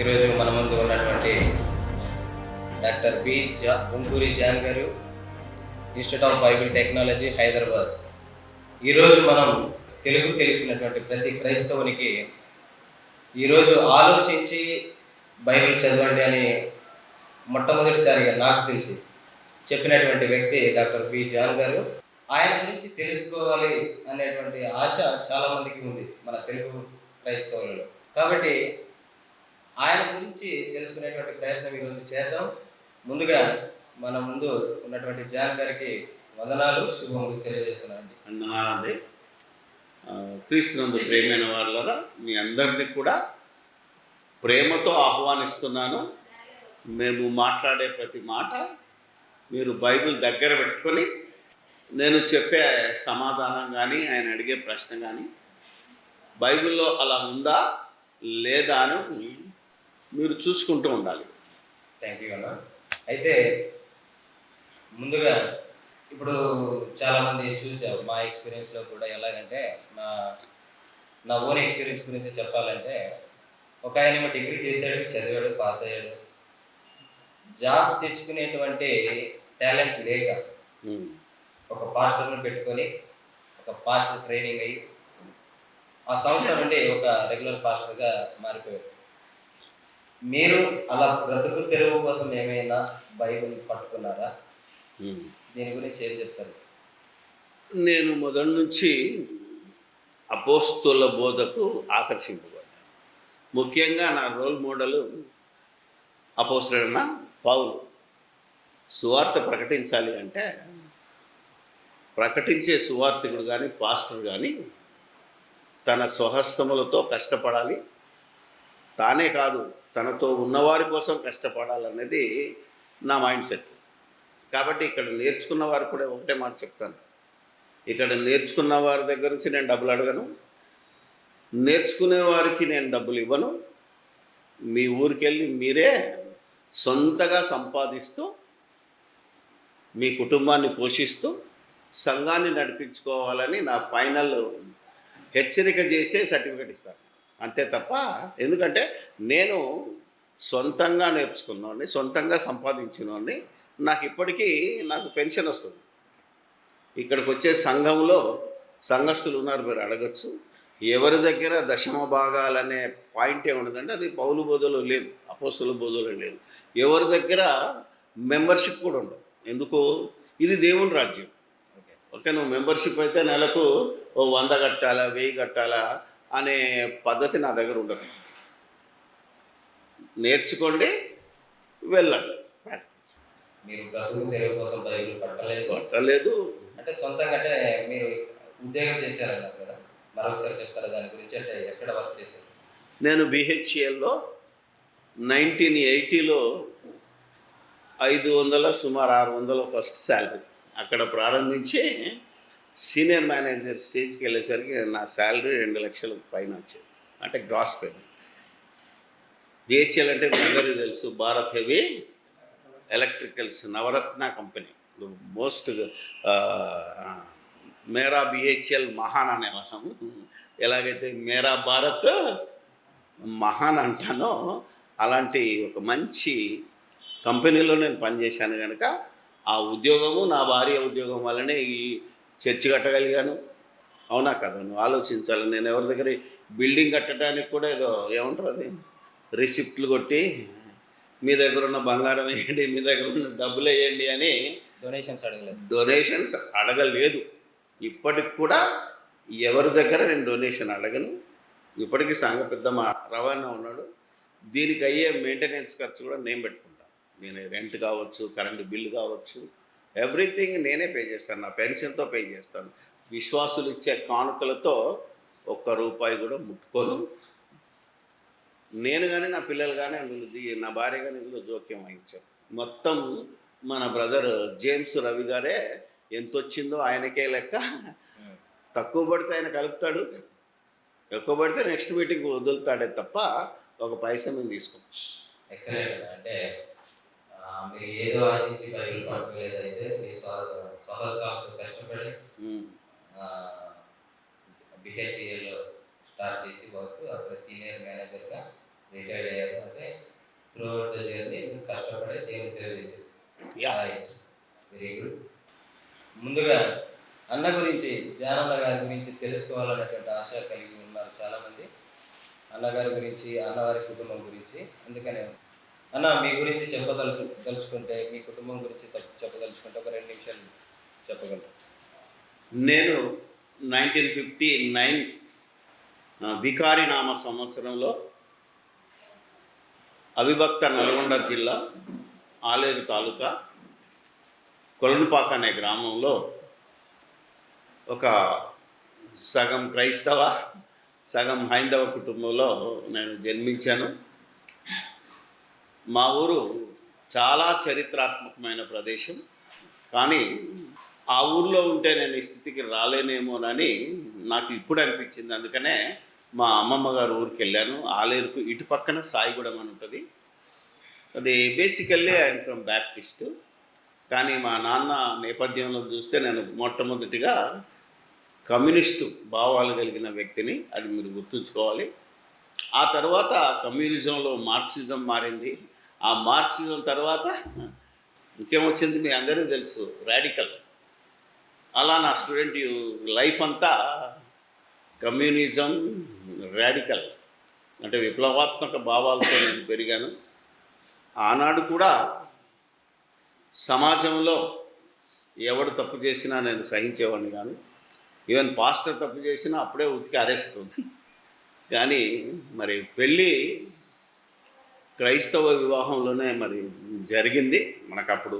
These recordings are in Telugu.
ఈరోజు మన ముందు ఉన్నటువంటి డాక్టర్ బి జా గుంటూరి జాన్ గారు institute of Bible technology Hyderabad. ఈరోజు మనం తెలుగు తెలిసినటువంటి ప్రతి క్రైస్తవునికి ఈరోజు ఆలోచించి బైబిల్ చదవండి అని మొట్టమొదటిసారిగా నాకు తెలిసి చెప్పినటువంటి వ్యక్తి డాక్టర్ బి జాన్ గారు. ఆయన గురించి తెలుసుకోవాలి అనేటువంటి ఆశ చాలా మందికి ఉంది మన తెలుగు క్రైస్తవులలో. కాబట్టి ఆయన గురించి తెలుసుకునేటువంటి ప్రయత్నం ఈరోజు చేద్దాం. ముందుగా మన ముందు ఉన్నటువంటి జాన్ గారికి వందనాలు శుభములు తెలియజేస్తున్నానండి. అన్నది క్రీస్తునందు ప్రేమైన వాళ్ళరా మీ అందరినీ కూడా ప్రేమతో ఆహ్వానిస్తున్నాను. మేము మాట్లాడే ప్రతి మాట మీరు బైబిల్ దగ్గర పెట్టుకొని నేను చెప్పే సమాధానం కానీ ఆయన అడిగే ప్రశ్న కానీ బైబిల్లో అలా ఉందా లేదా అని మీరు చూసుకుంటూ ఉండాలి. థ్యాంక్ యూ అన్న. అయితే ముందుగా ఇప్పుడు చాలా మంది చూసావు మా ఎక్స్పీరియన్స్లో కూడా ఎలాగంటే నా నా ఓన్ ఎక్స్పీరియన్స్ గురించి చెప్పాలంటే ఒక ఆయన డిగ్రీ చేశాడు చదివాడు పాస్ అయ్యాడు. జాబ్ తెచ్చుకునేటువంటి టాలెంట్ లేక ఉమ్. ఒక పాస్టర్ని పెట్టుకొని ఒక పాస్టర్ ట్రైనింగ్ అయ్యి ఆ సంవత్సరం నుండి ఒక రెగ్యులర్ పాస్టర్గా మారిపోయాడు. మీరు అలా బ్రతుకు తెరువు కోసం ఏమైనా బైబిల్ పట్టుకున్నారా. దీని గురించి ఏం చెప్తారు? నేను మొదటి నుంచి అపోస్తుల బోధకు ఆకర్షింపబడ్డాను. ముఖ్యంగా నా రోల్ మోడల్ అపోస్తులైన పౌలు. సువార్త ప్రకటించాలి అంటే ప్రకటించే సువార్థికుడు కానీ పాస్టర్ కానీ తన స్వహస్తములతో కష్టపడాలి. తానే కాదు తనతో ఉన్నవారి కోసం కష్టపడాలనేది నా మైండ్ సెట్. కాబట్టి ఇక్కడ నేర్చుకున్న వారు కూడా ఒకటే మాట చెప్తాను. ఇక్కడ నేర్చుకున్న వారి దగ్గర నుంచి నేను డబ్బులు అడగను. నేర్చుకునే వారికి నేను డబ్బులు ఇవ్వను. మీ ఊరికెళ్ళి మీరే సొంతగా సంపాదిస్తూ మీ కుటుంబాన్ని పోషిస్తూ సంఘాన్ని నడిపించుకోవాలని నా ఫైనల్ హెచ్చరిక చేసే సర్టిఫికేట్ ఇస్తాను. అంతే తప్ప ఎందుకంటే నేను సొంతంగా నేర్చుకున్నవాడిని సొంతంగా సంపాదించినవాడిని నాకు ఇప్పటికీ నాకు పెన్షన్ వస్తుంది. ఇక్కడికి వచ్చే సంఘంలో సంఘస్థులు ఉన్నారు మీరు అడగచ్చు. ఎవరి దగ్గర దశమ భాగాలనే పాయింట్ ఏముండదంటే అది పౌలు బోధలో లేదు అపోస్తుల బోధలో లేదు. ఎవరి దగ్గర మెంబర్షిప్ కూడా ఉండదు. ఎందుకు? ఇది దేవుని రాజ్యం. ఓకే ఓకే నువ్వు మెంబర్షిప్ అయితే నెలకు ఓ వంద కట్టాలా వెయ్యి కట్టాలా అనే పద్ధతి నా దగ్గర ఉండదు. నేర్చుకోండి వెళ్ళండి. మీరు కోసం పట్టలేదు. పట్టలేదు. అంటే సొంతంగా అంటే మీరు ఉద్యోగం చేశారన్నారు కదా మరొకసారి చెప్తారా దాని గురించి? అంటే ఎక్కడ వర్క్ చేశారు? నేను బిహెచ్ఎల్లో నైన్టీన్ ఎయిటీలో ఐదు వందల సుమారు ఆరు వందల ఫస్ట్ శాలరీ అక్కడ ప్రారంభించి సీనియర్ మేనేజర్ స్టేజ్కి వెళ్ళేసరికి నా శాలరీ రెండు లక్షల పైన వచ్చేది. అంటే గ్రాస్ పేమెంట్. బిహెచ్ఎల్ అంటే మీ అందరికీ తెలుసు Bharat heavy electricals Navratna company. Most మేరా బిహెచ్ఎల్ మహాన్ అనే వాళ్ళము ఎలాగైతే మేరా భారత్ మహాన్ అంటానో అలాంటి ఒక మంచి కంపెనీలో నేను పనిచేశాను కనుక ఆ ఉద్యోగము నా భార్య ఉద్యోగం వల్లనే ఈ చర్చి కట్టగలిగాను. అవునా కదా? నువ్వు ఆలోచించాలి. నేను ఎవరి దగ్గర బిల్డింగ్ కట్టడానికి కూడా ఏదో ఏమంటారు అది? రిసిప్ట్లు కొట్టి మీ దగ్గర ఉన్న బంగారం వేయండి మీ దగ్గర ఉన్న డబ్బులు వేయండి అని డొనేషన్స్ అడగలేదు. డొనేషన్స్ అడగలేదు. ఇప్పటికి కూడా ఎవరి దగ్గర నేను డొనేషన్ అడగను. ఇప్పటికీ సంఘ పెద్ద మా రవాణా ఉన్నాడు. దీనికి అయ్యే మెయింటెనెన్స్ ఖర్చు కూడా నేను పెట్టుకుంటాను నేను రెంట్ కావచ్చు కరెంటు బిల్లు కావచ్చు ఎవ్రీథింగ్ నేనే పే చేస్తాను. నా పెన్షన్తో పే చేస్తాను. విశ్వాసులు ఇచ్చే కానుకలతో ఒక్క రూపాయి కూడా ముట్టుకోను. నేను కానీ నా పిల్లలు కానీ అందులో నా భార్య కానీ ఇందులో జోక్యం వహించాను మొత్తం మన బ్రదర్ జేమ్స్ రవి గారే ఎంత వచ్చిందో ఆయనకే లెక్క. తక్కువ పడితే ఆయన కలుపుతాడు. ఎక్కువ పడితే నెక్స్ట్ మీటింగ్ వదులుతాడే తప్ప ఒక పైసా మేము తీసుకోవచ్చు అంటే మీరు ఏదో ఆశించి బైబిల్ పట్టుకోలేదైతే మీ స్వహస్తాలతో కష్టపడి బిహెచ్ఏలో స్టార్ట్ చేసి వర్క్ అక్కడ సీనియర్ మేనేజర్గా రిటైర్డ్ అయ్యారు. అంటే త్రూ అవుట్ ద జర్నీ కష్టపడి దేవుని సేవ చేసేది వెరీ గుడ్ ముందుగా అన్న గురించి జానన్న గారి గురించి తెలుసుకోవాలనేటువంటి ఆశ కలిగి ఉన్నారు చాలామంది. అన్నగారి గురించి అన్నవారి కుటుంబం గురించి అందుకనే అన్న మీ గురించి చెప్పదలు తలుచుకుంటే మీ కుటుంబం గురించి చెప్పదలుచుకుంటే ఒక రెండు నిమిషాలు చెప్పగలరు? నేను నైన్టీన్ ఫిఫ్టీ నైన్ వికారి నామ సంవత్సరంలో అవిభక్త నల్గొండ జిల్లా ఆలేరు తాలూకా కొలనుపాక అనే గ్రామంలో ఒక సగం క్రైస్తవ సగం హైందవ కుటుంబంలో నేను జన్మించాను. మా ఊరు చాలా చరిత్రాత్మకమైన ప్రదేశం. కానీ ఆ ఊర్లో ఉంటే నేను ఈ స్థితికి రాలేనేమోనని నాకు ఇప్పుడు అనిపించింది. అందుకనే మా అమ్మమ్మ గారు ఊరికి వెళ్ళాను. ఆలేరుకు ఇటు పక్కన సాయిగూడెం అని ఉంటుంది. అది బేసికల్లీ ఆయన ఫ్రమ్ బ్యాప్టిస్ట్. కానీ మా నాన్న నేపథ్యంలో చూస్తే నేను మొట్టమొదటిగా కమ్యూనిస్టు భావాలు కలిగిన వ్యక్తిని అది మీరు గుర్తుంచుకోవాలి. ఆ తర్వాత కమ్యూనిజంలో మార్క్సిజం మారింది. ఆ మార్క్సిజం తర్వాత ఇంకేమొచ్చింది మీ అందరికీ తెలుసు రాడికల్ అలా నా స్టూడెంట్ లైఫ్ అంతా కమ్యూనిజం రాడికల్ అంటే విప్లవాత్మక భావాలతో నేను పెరిగాను. ఆనాడు కూడా సమాజంలో ఎవడు తప్పు చేసినా నేను సహించేవాడిని కాను ఈవెన్ పాస్టర్ తప్పు చేసినా అప్పుడే ఉతికి అరెస్ట్ కానీ మరి పెళ్ళి క్రైస్తవ వివాహంలోనే మరి జరిగింది. మనకు అప్పుడు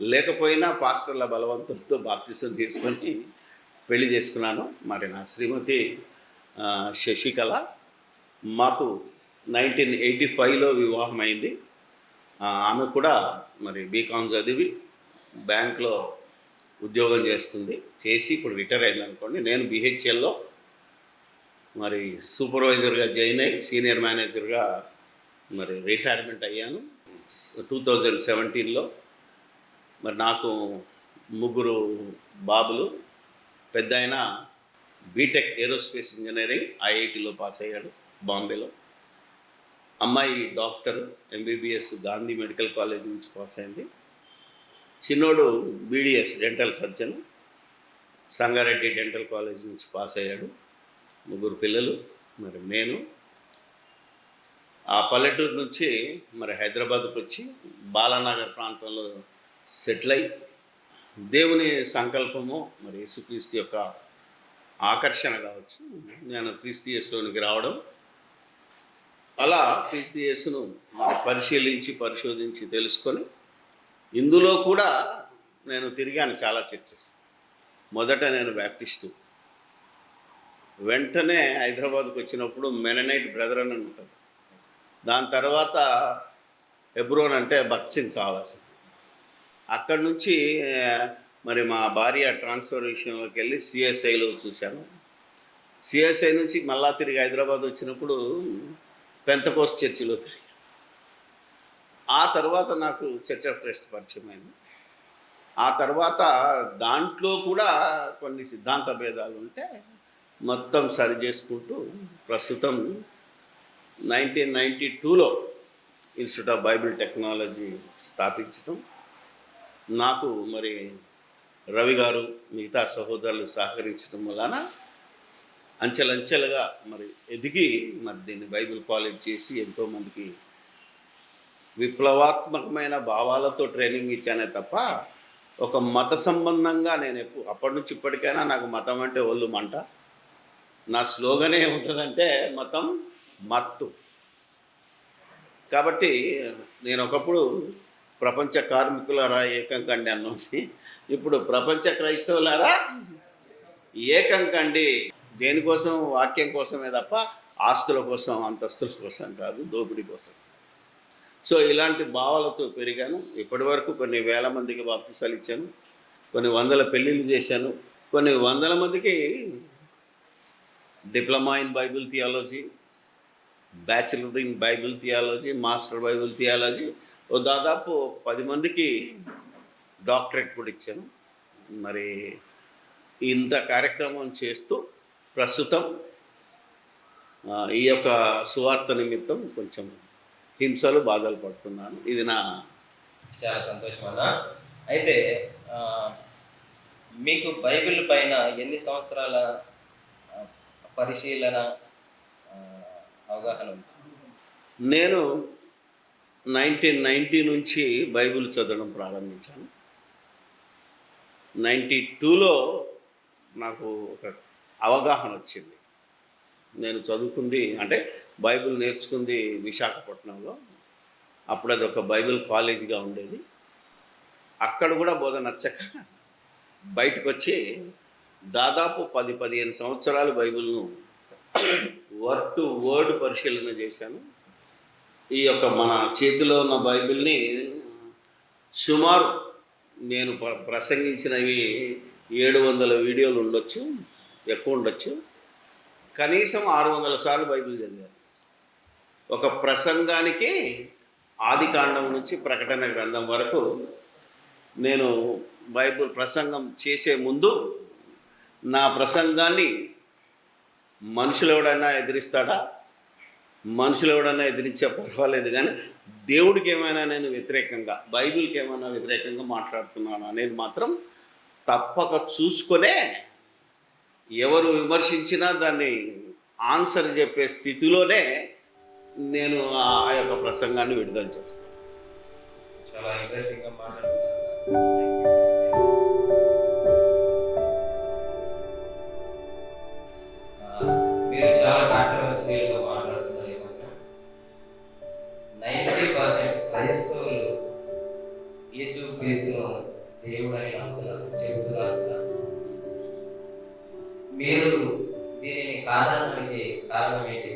లేకపోయినా పాస్టర్ల బలవంతంతో బాప్తిసం తీసుకొని పెళ్ళి చేసుకున్నాను. మరి నా శ్రీమతి శశికళ మాకు నైన్టీన్ ఎయిటీ ఫైవ్లో వివాహం అయింది ఆమె కూడా మరి బీకామ్ చదివి బ్యాంక్లో ఉద్యోగం చేస్తుంది. చేసి ఇప్పుడు రిటైర్ అయింది అనుకోండి. నేను బిహెచ్ఎల్లో మరి సూపర్వైజర్గా జాయిన్ అయ్యి సీనియర్ మేనేజర్గా మరి రిటైర్మెంట్ అయ్యాను. టూ థౌజండ్ సెవెంటీన్లో మరి నాకు ముగ్గురు బాబులు పెద్ద ఆయన బీటెక్ ఏరోస్పేస్ ఇంజనీరింగ్ ఐఐటిలో పాస్ అయ్యాడు బాంబేలో. అమ్మాయి doctor MBBS Gandhi medical college నుంచి పాస్ అయింది. చిన్నోడు BDS dental surgeon Sangareddy dental college నుంచి పాస్ అయ్యాడు. ముగ్గురు పిల్లలు మరి నేను. ఆ పల్లెటూరు నుంచి మరి హైదరాబాద్కు వచ్చి బాలానగర్ ప్రాంతంలో సెటిల్ అయి దేవుని సంకల్పము మరి యేసుక్రీస్తు యొక్క ఆకర్షణ కావచ్చు. నేను క్రీస్తు యేసులోనికి రావడం అలా క్రీస్తు యేసును మరి పరిశీలించి పరిశోధించి తెలుసుకొని ఇందులో కూడా నేను తిరిగాను చాలా చర్చస్. మొదట నేను బ్యాప్టిస్టు. వెంటనే హైదరాబాద్కు వచ్చినప్పుడు మెననైట్ బ్రదర్ అని ఉంటుంది దాని తర్వాత ఎబ్రోన్ అంటే బక్సింగ్ సావాసం. అక్కడి నుంచి మరి మా భార్య ట్రాన్స్ఫర్ విషయంలోకి వెళ్ళి సిఎస్ఐలో చూశాను. సిఎస్ఐ నుంచి మళ్ళా తిరిగి హైదరాబాద్ వచ్చినప్పుడు పెంతకోస్ చర్చిలో తిరిగాను. ఆ తర్వాత నాకు చర్చ్ ఆఫ్ క్రైస్ట్ పరిచయం అయింది. ఆ తర్వాత దాంట్లో కూడా కొన్ని సిద్ధాంత భేదాలు ఉంటే మొత్తం సరి చేసుకుంటూ ప్రస్తుతం నైన్టీన్ నైంటీ టూలో ఇన్స్టిట్యూట్ ఆఫ్ బైబిల్ టెక్నాలజీ స్థాపించటం. నాకు మరి రవి గారు మిగతా సహోదరులు సహకరించడం వలన అంచెలంచెలుగా మరి ఎదిగి మరి దీన్ని బైబిల్ కాలేజ్ చేసి ఎంతోమందికి విప్లవాత్మకమైన భావాలతో ట్రైనింగ్ ఇచ్చానే తప్ప ఒక మత సంబంధంగా నేను ఎప్పుడు అప్పటి నుంచి ఇప్పటికైనా నాకు మతం అంటే ఒళ్ళు మంట. నా స్లోగనే ఉంటుందంటే మతం మత్తు. కాబట్టి నేను ఒకప్పుడు ప్రపంచ కార్మికులారా ఏకం కండి అన్నది ఇప్పుడు ప్రపంచ క్రైస్తవులారా ఏకం కండి దేనికోసం? వాక్యం కోసమే తప్ప ఆస్తుల కోసం అంతస్తుల కోసం కాదు దోపిడీ కోసం. సో ఇలాంటి భావాలతో పెరిగాను. ఇప్పటి వరకు కొన్ని వేల మందికి బాప్తిసాలు ఇచ్చాను. కొన్ని వందల పెళ్ళిళ్ళు చేశాను. కొన్ని వందల మందికి diploma in Bible theology bachelor in Bible theology master Bible theology. ఓ దాదాపు పది మందికి డాక్టరేట్ కూడా ఇచ్చాను. మరి ఇంత కార్యక్రమం చేస్తూ ప్రస్తుతం ఈ యొక్క సువార్త నిమిత్తం కొంచెం హింసలు బాధలు పడుతున్నాను. ఇది నా చాలా సంతోషం అన్న. అయితే మీకు బైబిల్ పైన ఎన్ని సంవత్సరాల పరిశీలన అవగాహన నేను నైన్టీన్ నైంటీ నుంచి బైబిల్ చదవడం ప్రారంభించాను. నైంటీ టూలో నాకు ఒక అవగాహన వచ్చింది. నేను చదువుకుంది అంటే బైబిల్ నేర్చుకుంది విశాఖపట్నంలో. అప్పుడు అది ఒక బైబిల్ కాలేజీగా ఉండేది. అక్కడ కూడా బోధ నచ్చక బయటకు వచ్చి దాదాపు పది పదిహేను సంవత్సరాలు బైబిల్ను వర్డ్ టు వర్డ్ పరిశీలన చేశాను. ఈ యొక్క మన చేతిలో ఉన్న బైబిల్ని సుమారు నేను ప్ర- ప్రసంగించినవి ఏడు వందల వీడియోలు ఉండొచ్చు ఎక్కువ ఉండొచ్చు. కనీసం ఆరు వందల సార్లు బైబిల్ చదివాను. ఒక ప్రసంగానికి ఆది కాండం నుంచి ప్రకటన గ్రంథం వరకు నేను బైబిల్ ప్రసంగం చేసే ముందు నా ప్రసంగాన్ని మనుషులు ఎవడైనా ఎదిరిస్తాడా? మనుషులు ఎవడన్నా ఎదిరించే? పర్వాలేదు కానీ దేవుడికి ఏమైనా నేను వ్యతిరేకంగా బైబిల్కి ఏమైనా వ్యతిరేకంగా మాట్లాడుతున్నాను అనేది మాత్రం తప్పక చూసుకొనే ఎవరు విమర్శించినా దాన్ని ఆన్సర్ చెప్పే స్థితిలోనే నేను ఆ యొక్క ప్రసంగాన్ని విడుదల చేస్తాను. చాలా ఇంట్రెస్టింగ్ మాట్లాడుతున్నాను మీరు చాలా కాంట్రవర్సియల్గా మాట్లాడుతున్నారు ఈ నైంటీ పర్సెంట్ క్రైస్తవులు యేసు క్రీస్తును దేవుడు అని నమ్ముతున్నారు చెబుతున్నారు మీరు దీనిని కారణానికి కారణం ఏంటి?